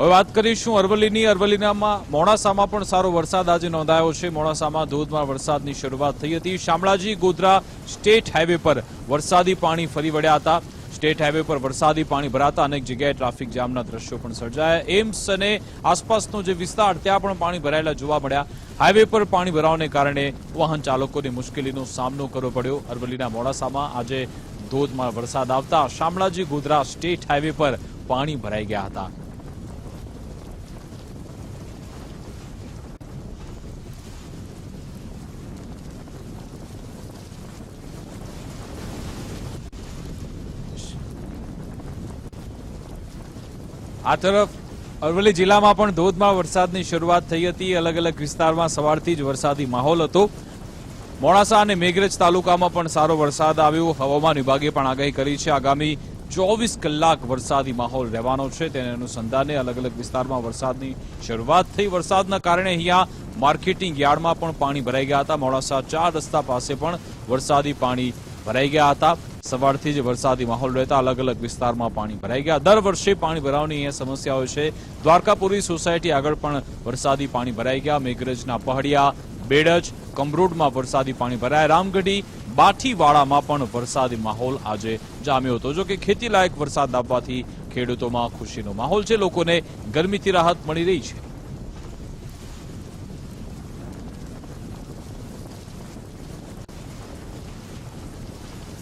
હવે વાત કરીશું અરવલ્લીની. અરવલ્લીનામાં મોડાસામાં પણ સારો વરસાદ આજે નોંધાયો છે. મોડાસામાં ધોધમાર વરસાદની શરૂઆત થઈ હતી. શામળાજી ગોધરા સ્ટેટ હાઈવે પર વરસાદી પાણી ફરી વળ્યા હતા. સ્ટેટ હાઈવે પર વરસાદી પાણી ભરાતા અનેક જગ્યાએ ટ્રાફિક જામના દ્રશ્યો પણ સર્જાયા. એમ્સ અને આસપાસનો જે વિસ્તાર, ત્યાં પણ પાણી ભરાયેલા જોવા મળ્યા. હાઈવે પર પાણી ભરાવાને કારણે વાહન ચાલકોને મુશ્કેલીનો સામનો કરવો પડ્યો. અરવલ્લીના મોડાસામાં આજે ધોધમાર વરસાદ આવતા શામળાજી ગોધરા સ્ટેટ હાઈવે પર પાણી ભરાઈ ગયા હતા. આ તરફ અરવલ્લી જિલ્લામાં પણ ધોધમાર વરસાદની શરૂઆત થઈ હતી. અલગ અલગ વિસ્તારમાં સવારથી જ વરસાદી માહોલ હતો. મોડાસા અને મેઘરજ તાલુકામાં પણ સારો વરસાદ આવ્યો. હવામાન વિભાગે પણ આગાહી કરી છે. આગામી ચોવીસ કલાક વરસાદી માહોલ રહેવાનો છે. તેને અનુસંધાને અલગ અલગ વિસ્તારમાં વરસાદની શરૂઆત થઈ. વરસાદના કારણે અહીંયા માર્કેટિંગ યાર્ડમાં પણ પાણી ભરાઈ ગયા હતા. મોડાસા ચાર રસ્તા પાસે પણ વરસાદી પાણી ભરાઈ ગયા હતા. સવારથી જ વરસાદી માહોલ રહેતા અલગ અલગ વિસ્તારમાં પાણી ભરાઈ ગયા. દર વર્ષે પાણી ભરાવાની અહીંયા સમસ્યાઓ છે. દ્વારકાપુરી સોસાયટી આગળ પણ વરસાદી પાણી ભરાઈ ગયા. મેઘરજના પહાડિયા બેડજ, કમરોડમાં વરસાદી પાણી ભરાયા. રામગઢી, બાઠીવાડામાં પણ વરસાદી માહોલ આજે જામ્યો હતો. જો કે ખેતીલાયક વરસાદ આપવાથી ખેડૂતોમાં ખુશીનો માહોલ છે. લોકોને ગરમીથી રાહત મળી રહી છે.